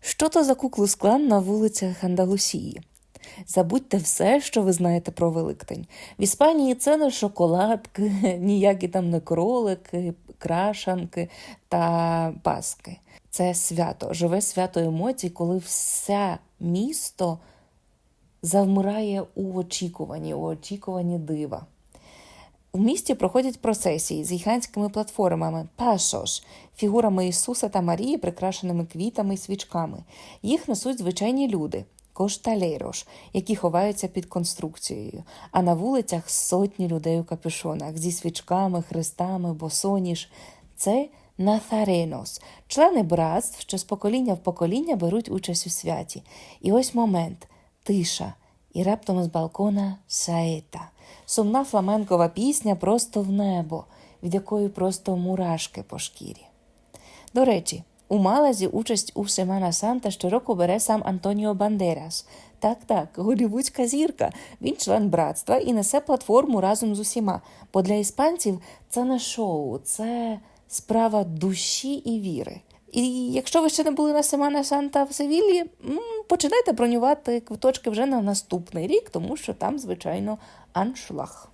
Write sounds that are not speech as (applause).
Що то за куклус-клан на вулицях Андалусії? Забудьте все, що ви знаєте про Великдень. В Іспанії це не шоколадки, (laughs) ніякі там не кролики, крашанки та паски. Це свято, живе свято емоцій, коли все місто завмирає у очікуванні, у очікуванні дива. В місті проходять процесії з гігантськими платформами пашош, фігурами Ісуса та Марії, прикрашеними квітами і свічками. Їх несуть звичайні люди. Кошталейрош, які ховаються під конструкцією, а на вулицях сотні людей у капюшонах зі свічками, хрестами, босоніж. Це Назаренос, члени братств, що з покоління в покоління беруть участь у святі. І ось момент тиша, і раптом з балкона саета. Сумна фламенкова пісня просто в небо, від якої просто мурашки по шкірі. До речі, у Малазі участь у Семана Санта щороку бере сам Антоніо Бандерас. Так, так, голівудська зірка. Він член братства і несе платформу разом з усіма. Бо для іспанців це не шоу, це справа душі і віри. І якщо ви ще не були на Семана Санта в Севілі, починайте бронювати квиточки вже на наступний рік, тому що там, звичайно, аншлаг.